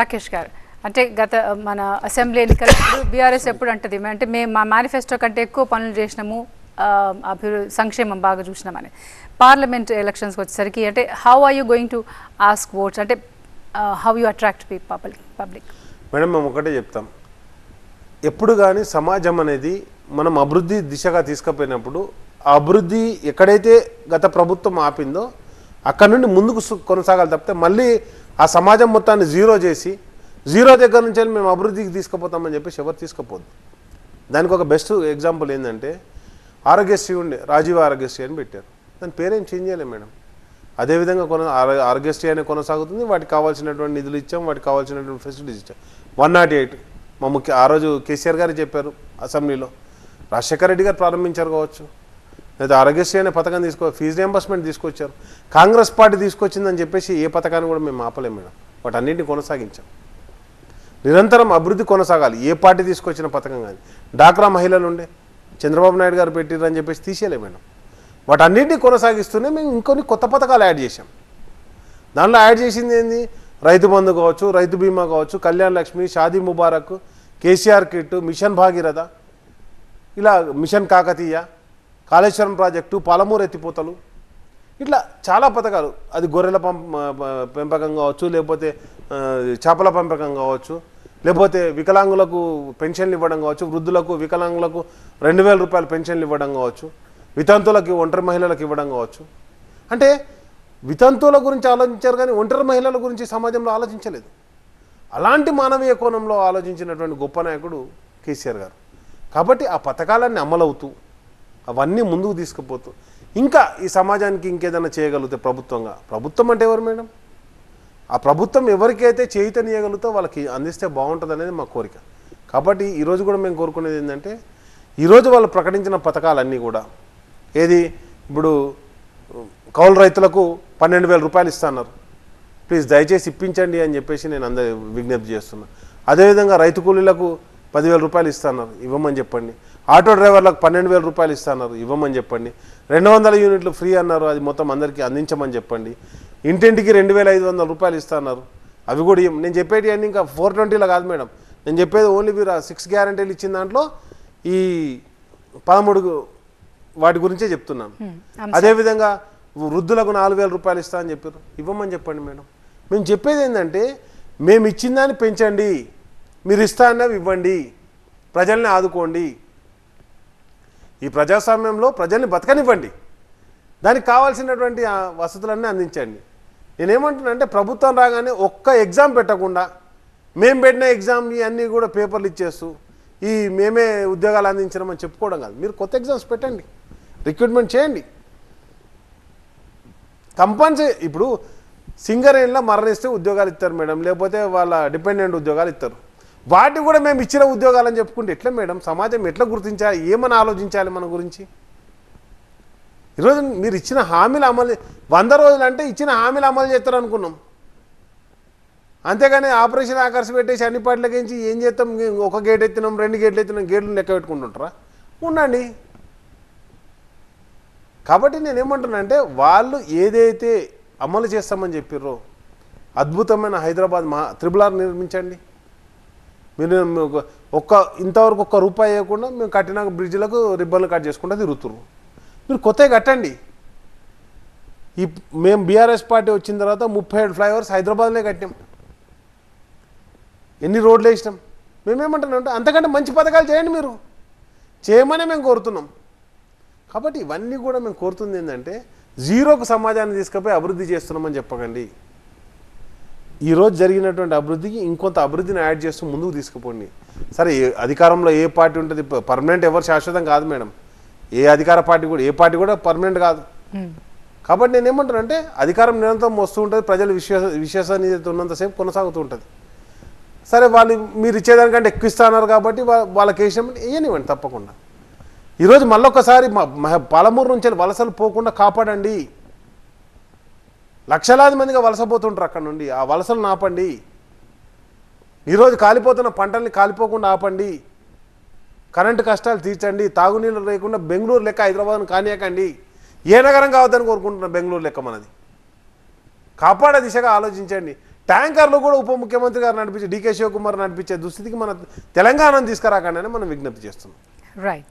రాకేష్ గారు. అంటే గత మన అసెంబ్లీ ఎన్నికలప్పుడు బీఆర్ఎస్ ఎప్పుడు అంటది? అంటే మేము మా మేనిఫెస్టో కంటే ఎక్కువ పనులు చేసినాము అభివృద్ధి సంక్షేమం బాగా చూసినామని. పార్లమెంట్ ఎలక్షన్స్కి వచ్చేసరికి అంటే how are you going to ask votes అంటే how you attract public public madam మేము ఒకటే చెప్తాం. ఎప్పుడు కానీ సమాజం అనేది మనం అభివృద్ధి దిశగా తీసుకుపోయినప్పుడు అభివృద్ధి ఎక్కడైతే గత ప్రభుత్వం ఆపిందో అక్కడ నుండి ముందుకు కొనసాగాలి తప్పితే మళ్ళీ ఆ సమాజం మొత్తాన్ని జీరో చేసి జీరో దగ్గర నుంచి వెళ్ళి మేము అభివృద్ధికి తీసుకుపోతామని చెప్పేసి ఎవరు తీసుకుపోద్దు దానికి ఒక బెస్ట్ ఎగ్జాంపుల్ ఏంటంటే ఆరోగ్యశ్రీ ఉండే రాజీవ్ ఆరోగ్యశ్రీ అని పెట్టారు. దాని పేరేం చేంజ్ చేయలేదు మేడం. అదేవిధంగా కొన ఆరోగ్యశ్రీ అనే కొనసాగుతుంది వాటికి కావాల్సినటువంటి నిధులు ఇచ్చాం వాటికి కావాల్సినటువంటి ఫెసిలిటీస్ ఇచ్చాం. వన్ నాట్ ఎయిట్ మా ముఖ్య ఆ రోజు కేసీఆర్ గారు చెప్పారు అసెంబ్లీలో రాజశేఖర రెడ్డి గారు ప్రారంభించారు కావచ్చు. లేదా ఆరోగ్యశ్రీ అనే పథకం తీసుకో ఫీజు రియంబర్స్మెంట్ తీసుకొచ్చారు. కాంగ్రెస్ పార్టీ తీసుకొచ్చిందని చెప్పేసి ఏ పథకాన్ని కూడా మేము ఆపలేము మేడం. వాటన్నింటిని కొనసాగించాం. నిరంతరం అభివృద్ధి కొనసాగాలి. ఏ పార్టీ తీసుకొచ్చిన పథకం కానీ. డాక్రా మహిళలు ఉండే చంద్రబాబు నాయుడు గారు పెట్టిరని చెప్పేసి తీసేయలే మేడం. వాటన్నిటిని కొనసాగిస్తూనే మేము ఇంకొన్ని కొత్త పథకాలు యాడ్ చేసాం దాంట్లో యాడ్ చేసింది ఏంది? రైతు బంధు కావచ్చు రైతు బీమా కావచ్చు Kalyan Lakshmi Shaadi Mubarak KCR kit mission Bhagiratha ఇలా మిషన్ కాకతీయ కాళేశ్వరం ప్రాజెక్టు పాలమూరు ఎత్తిపోతలు ఇట్లా చాలా పథకాలు. అది గొర్రెల పంప పెంపకం కావచ్చు లేకపోతే చేపల పెంపకం కావచ్చు లేకపోతే వికలాంగులకు పెన్షన్లు ఇవ్వడం కావచ్చు వృద్ధులకు వికలాంగులకు రెండు వేల రూపాయల పెన్షన్లు ఇవ్వడం కావచ్చు వితంతులకు ఒంటరి మహిళలకు ఇవ్వడం కావచ్చు. అంటే వితంతువుల గురించి ఆలోచించారు కానీ ఒంటరి మహిళల గురించి సమాజంలో ఆలోచించలేదు. అలాంటి మానవీయ కోణంలో ఆలోచించినటువంటి గొప్ప నాయకుడు కేసీఆర్ గారు. కాబట్టి ఆ పథకాలన్నీ అమలవుతూ అవన్నీ ముందుకు తీసుకుపోతూ. ఇంకా ఈ సమాజానికి ఇంకేదైనా చేయగలిగితే ప్రభుత్వంగా? ప్రభుత్వం అంటే ఎవరు మేడం? ఆ ప్రభుత్వం ఎవరికైతే చేయితనియగలుగుతో వాళ్ళకి అందిస్తే బాగుంటుంది అనేది మా కోరిక. కాబట్టి ఈరోజు కూడా మేము కోరుకునేది ఏంటంటే ఈరోజు వాళ్ళు ప్రకటించిన పథకాలన్నీ కూడా ఏది ఇప్పుడు కౌలు రైతులకు పన్నెండు వేల రూపాయలు ఇస్తున్నారు. ప్లీజ్ దయచేసి ఇప్పించండి అని చెప్పేసి నేను అందరి విజ్ఞప్తి చేస్తున్నా. అదేవిధంగా రైతు కూలీలకు పదివేల రూపాయలు ఇస్తున్నారు. ఇవ్వమని చెప్పండి. ఆటో డ్రైవర్లకు పన్నెండు వేల రూపాయలు ఇస్తున్నారు ఇవ్వమని చెప్పండి. రెండు వందల యూనిట్లు ఫ్రీ అన్నారు అది మొత్తం అందరికీ అందించమని చెప్పండి. ఇంటింటికి రెండు వేల ఐదు వందల రూపాయలు ఇస్తున్నారు. అవి కూడా. నేను చెప్పేటి అన్నీ ఇంకా ఫోర్ ట్వంటీలో కాదు మేడం. నేను చెప్పేది ఓన్లీ మీరు సిక్స్ గ్యారంటీలు ఇచ్చిన దాంట్లో ఈ పదమూడు వాటి గురించే చెప్తున్నాను. అదేవిధంగా వృద్ధులకు నాలుగు వేల రూపాయలు ఇస్తా అని చెప్పారు. ఇవ్వమని చెప్పండి మేడం. మేము చెప్పేది ఏంటంటే మేము ఇచ్చిన దాన్ని పెంచండి. మీరు ఇస్తా అన్నవి ఇవ్వండి. ప్రజల్ని ఆదుకోండి. ఈ ప్రజాస్వామ్యంలో ప్రజల్ని బతకనివ్వండి. దానికి కావాల్సినటువంటి వసతులన్నీ అందించండి. నేనేమంటున్నా అంటే ప్రభుత్వం రాగానే ఒక్క ఎగ్జామ్ పెట్టకుండా మేము పెట్టిన ఎగ్జామ్ ఇవన్నీ కూడా పేపర్లు ఇచ్చేస్తూ ఈ మేమే ఉద్యోగాలు అందించడమని చెప్పుకోవడం కాదు. మీరు కొత్త ఎగ్జామ్స్ పెట్టండి. రిక్రూట్మెంట్ చేయండి. కంపల్సరీ ఇప్పుడు సింగరేణిలో మరణిస్తే ఉద్యోగాలు ఇస్తారు మేడం. లేకపోతే వాళ్ళ డిపెండెంట్ ఉద్యోగాలు ఇస్తారు. వాటిని కూడా మేము ఇచ్చిన ఉద్యోగాలని చెప్పుకుంటే ఎట్లా మేడం? సమాజం ఎట్లా గుర్తించాలి ఏమని ఆలోచించాలి మన గురించి? ఈరోజు మీరు ఇచ్చిన హామీలు అమలు వంద రోజులు అంటే ఇచ్చిన హామీలు అమలు చేస్తారు అనుకున్నాం అంతేగాని ఆపరేషన్ ఆకర్ష పెట్టేసి అన్ని పాటలకించి ఏం చేస్తాం? ఒక గేట్ ఎత్తినాం రెండు గేట్లు ఎత్తినాం గేట్లు లెక్క పెట్టుకుంటుంటారా? ఉండండి. కాబట్టి నేను అంటే వాళ్ళు ఏదైతే అమలు చేస్తామని చెప్పిర్రో అద్భుతమైన హైదరాబాద్ మహా త్రిబుల్ ఆర్ నిర్మించండి. మీరు ఒక్క ఇంతవరకు ఒక్క రూపాయి వేయకుండా మేము కట్టిన బ్రిడ్జ్లకు రిబ్బన్లు కట్ చేసుకుంటూ తిరుగుతుర్రు. మీరు కొత్తవి కట్టండి. ఈ మేము బీఆర్ఎస్ పార్టీ వచ్చిన తర్వాత ముప్పై ఏడు ఫ్లైఓవర్స్ హైదరాబాద్లో కట్టాం ఎన్ని రోడ్లు వేసినాం? మేమేమంటున్నామంటే అంతకంటే మంచి పథకాలు చేయండి మీరు. చేయమనే మేము కోరుతున్నాం. కాబట్టి ఇవన్నీ కూడా మేము కోరుతుంది ఏంటంటే జీరోకు సమాజాన్ని తీసుకుపోయి అభివృద్ధి చేస్తున్నామని చెప్పకండి. ఈరోజు జరిగినటువంటి అభివృద్ధికి ఇంకొంత అభివృద్ధిని యాడ్ చేస్తూ ముందుకు తీసుకుపోండి. సరే అధికారంలో ఏ పార్టీ ఉంటుంది? పర్మనెంట్ ఎవరు శాశ్వతం కాదు మేడం. ఏ అధికార పార్టీ కూడా ఏ పార్టీ కూడా పర్మనెంట్ కాదు. కాబట్టి నేను ఏమంటానంటే అధికారం నిరంతరం వస్తూ ఉంటుంది ప్రజల విశ్వాస విశ్వసనీయత ఉన్నంతసేపు కొనసాగుతూ ఉంటుంది. సరే వాళ్ళు మీరు ఇచ్చేదానికంటే ఎక్కువ ఇస్తున్నారు కాబట్టి వాళ్ళకి వేసినామంటే వేయనివ్వండి తప్పకుండా. ఈరోజు మళ్ళొకసారి మా- పాలమూరు నుంచి వలసలు పోకుండా కాపాడండి. లక్షలాది మందిగా వలసపోతుంటారు అక్కడ నుండి. ఆ వలసలు ఆపండి. ఈరోజు కాలిపోతున్న పంటల్ని కాలిపోకుండా ఆపండి. కరెంటు కష్టాలు తీర్చండి. తాగునీళ్ళు లేకుండా బెంగళూరు లెక్క హైదరాబాద్ను కానియకండి. ఏ నగరం కావద్దని కోరుకుంటున్నా బెంగళూరు లెక్క మనది. కాపాడే దిశగా ఆలోచించండి. ట్యాంకర్లు కూడా ఉప ముఖ్యమంత్రి గారు నడిపించే డీకే శివకుమార్ నడిపించే దుస్థితికి మన తెలంగాణను తీసుకురాకండి అని మనం విజ్ఞప్తి చేస్తున్నాం. రైట్